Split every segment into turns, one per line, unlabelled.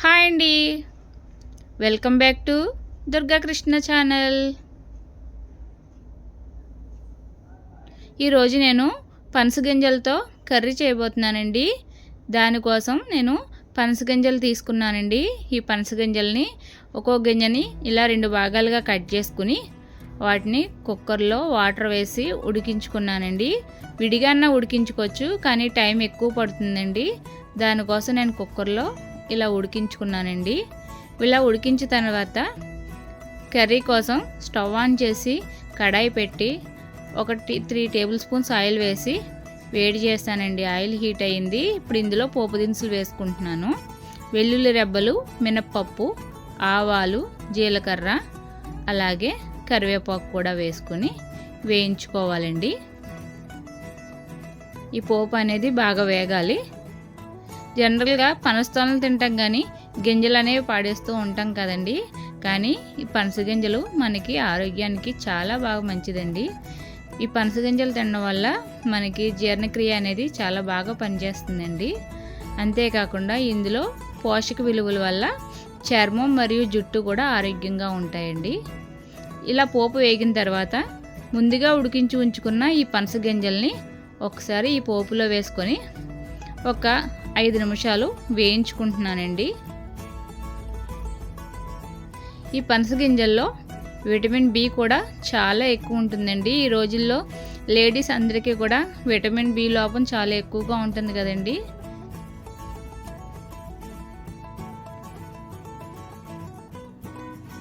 Hi అండి. Welcome back to Durga Krishna channel. ఈరోజు నేను పనసగింజలతో కర్రీ చేయబోతున్నానండి. దానికోసం నేను పనసగింజలు తీసుకున్నానండి. ఈ పనసగింజల్ని ఒక్కో గింజని ఇలా రెండు భాగాలుగా కట్ చేసుకుని వాటిని కుక్కర్లో వాటర్ వేసి ఉడికించుకున్నానండి. విడిగాన ఉడికించుకోవచ్చు కానీ టైం ఎక్కువ పడుతుందండి. దానికోసం నేను కుక్కర్లో ఇలా ఉడికించుకున్నానండి. ఇలా ఉడికించిన తర్వాత కర్రీ కోసం స్టవ్ ఆన్ చేసి కడాయి పెట్టి ఒకటి త్రీ టేబుల్ స్పూన్స్ ఆయిల్ వేసి వేడి చేస్తానండి. ఆయిల్ హీట్ అయ్యింది. ఇప్పుడు ఇందులో పోపు దినుసులు వేసుకుంటున్నాను. వెల్లుల్లి రెబ్బలు మినప్పప్పు ఆవాలు జీలకర్ర అలాగే కరివేపాకు కూడా వేసుకొని వేయించుకోవాలండి. ఈ పోపు అనేది బాగా వేగాలి. జనరల్గా పనస్తోలను తింటాం కానీ గింజలు అనేవి పాడేస్తూ ఉంటాం కదండి. కానీ ఈ పనస గింజలు మనకి ఆరోగ్యానికి చాలా బాగా మంచిదండి. ఈ పనస గింజలు తినడం వల్ల మనకి జీర్ణక్రియ అనేది చాలా బాగా పనిచేస్తుందండి. అంతేకాకుండా ఇందులో పోషక విలువల వల్ల చర్మం మరియు జుట్టు కూడా ఆరోగ్యంగా ఉంటాయండి. ఇలా పోపు వేగిన తర్వాత ముందుగా ఉడికించి ఉంచుకున్న ఈ పనస గింజల్ని ఒకసారి ఈ పోపులో వేసుకొని ఒక ఐదు నిమిషాలు వేయించుకుంటున్నానండి. ఈ పనస గింజల్లో విటమిన్ బి కూడా చాలా ఎక్కువ ఉంటుందండి. ఈ రోజుల్లో లేడీస్ అందరికీ కూడా విటమిన్ బి లోపం చాలా ఎక్కువగా ఉంటుంది కదండి.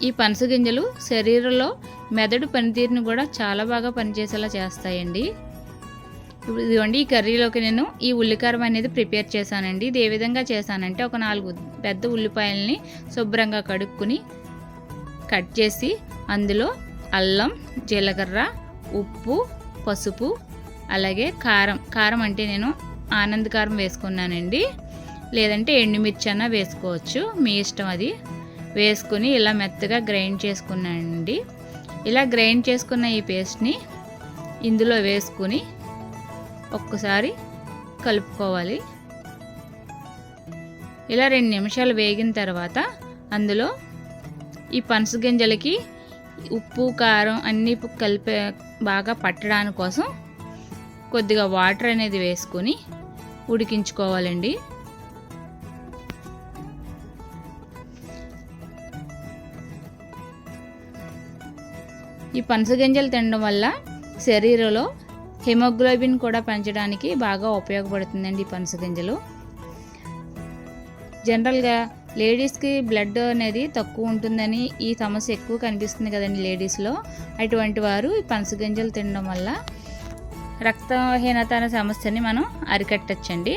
ఈ పనస గింజలు శరీరంలో మెదడు పనితీరుని కూడా చాలా బాగా పనిచేసేలా చేస్తాయండి. ఇప్పుడు ఇదిగోండి ఈ కర్రీలోకి నేను ఈ ఉల్లికారం అనేది ప్రిపేర్ చేశానండి. ఇది ఏ విధంగా చేశానంటే ఒక నాలుగు పెద్ద ఉల్లిపాయలని శుభ్రంగా కడుక్కుని కట్ చేసి అందులో అల్లం జీలకర్ర ఉప్పు పసుపు అలాగే కారం. కారం అంటే నేను ఆనంద్ కారం వేసుకున్నానండి. లేదంటే ఎండుమిర్చి అన్న వేసుకోవచ్చు మీ ఇష్టం అది. వేసుకుని ఇలా మెత్తగా గ్రైండ్ చేసుకున్నానండి. ఇలా గ్రైండ్ చేసుకున్న ఈ పేస్ట్ని ఇందులో వేసుకుని ఒక్కసారి కలుపుకోవాలి. ఇలా రెండు నిమిషాలు వేగిన తర్వాత అందులో ఈ పనస గింజలకి ఉప్పు కారం అన్నీ కలిపే బాగా పట్టడాని కోసం కొద్దిగా వాటర్ అనేది వేసుకొని ఉడికించుకోవాలండి. ఈ పనస గింజలు తినడం వల్ల శరీరంలో హిమోగ్లోబిన్ కూడా పెంచడానికి బాగా ఉపయోగపడుతుందండి ఈ పనస గింజలు జనరల్గా లేడీస్కి బ్లడ్ అనేది తక్కువ ఉంటుందని ఈ సమస్య ఎక్కువ కనిపిస్తుంది కదండి లేడీస్లో. అటువంటి వారు ఈ పనస గింజలు తినడం వల్ల రక్తహీనత అనే సమస్యని మనం అరికట్టచ్చండి.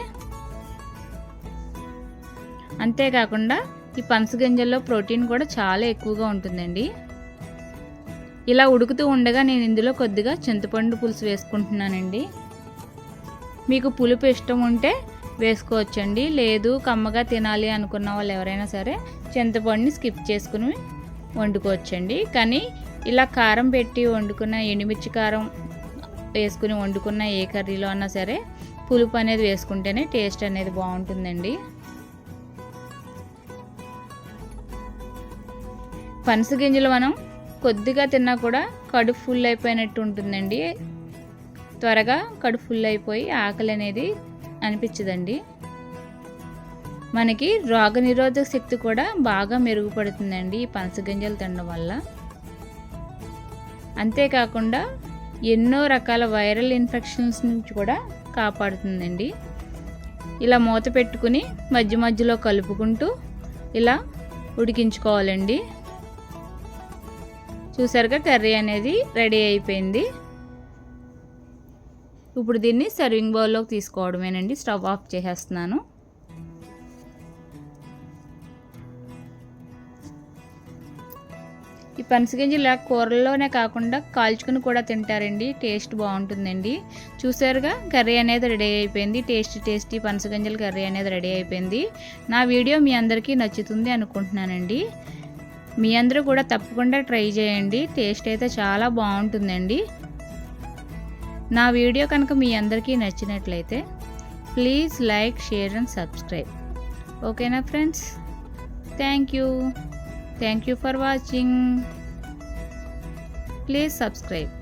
అంతేకాకుండా ఈ పనస గింజల్లో ప్రోటీన్ కూడా చాలా ఎక్కువగా ఉంటుందండి. ఇలా ఉడుకుతూ ఉండగా నేను ఇందులో కొద్దిగా చింతపండు పులుసు వేసుకుంటున్నానండి. మీకు పులుపు ఇష్టం ఉంటే వేసుకోవచ్చండి. లేదు కమ్మగా తినాలి అనుకున్న వాళ్ళు ఎవరైనా సరే చింతపండుని స్కిప్ చేసుకుని వండుకోవచ్చండి. కానీ ఇలా కారం పెట్టి వండుకున్న ఎండుమిర్చి కారం వేసుకుని వండుకున్న ఏ కర్రీలో అన్నా సరే పులుపు అనేది వేసుకుంటేనే టేస్ట్ అనేది బాగుంటుందండి. పనస గింజలు మనం కొద్దిగా తిన్నా కూడా కడుపు ఫుల్ అయిపోయినట్టు ఉంటుందండి. త్వరగా కడుపు ఫుల్ అయిపోయి ఆకలి అనేది అనిపించదండి. మనకి రోగనిరోధక శక్తి కూడా బాగా మెరుగుపడుతుందండి ఈ పనసగింజలు తినడం వల్ల. అంతేకాకుండా ఎన్నో రకాల వైరల్ ఇన్ఫెక్షన్స్ నుంచి కూడా కాపాడుతుందండి. ఇలా మూత పెట్టుకుని మధ్య మధ్యలో కలుపుకుంటూ ఇలా ఉడికించుకోవాలండి. చూసారుగా కర్రీ అనేది రెడీ అయిపోయింది. ఇప్పుడు దీన్ని సర్వింగ్ బౌల్లోకి తీసుకోవడమేనండి. స్టవ్ ఆఫ్ చేసేస్తున్నాను. ఈ పనసగింజ ఇలా కూరల్లోనే కాకుండా కాల్చుకుని కూడా తింటారండి. టేస్ట్ బాగుంటుందండి. చూసారుగా కర్రీ అనేది రెడీ అయిపోయింది. టేస్ట్ టేస్టీ పనసగింజల కర్రీ అనేది రెడీ అయిపోయింది. నా వీడియో మీ అందరికీ నచ్చుతుంది అనుకుంటున్నానండి. మీ అందరూ కూడా తప్పకుండా ట్రై చేయండి. టేస్ట్ అయితే చాలా బాగుంటుందండి. నా వీడియో కనుక మీ అందరికీ నచ్చినట్లయితే please like share and subscribe. ఓకేనా friends? Thank you. Thank you for watching. Please subscribe.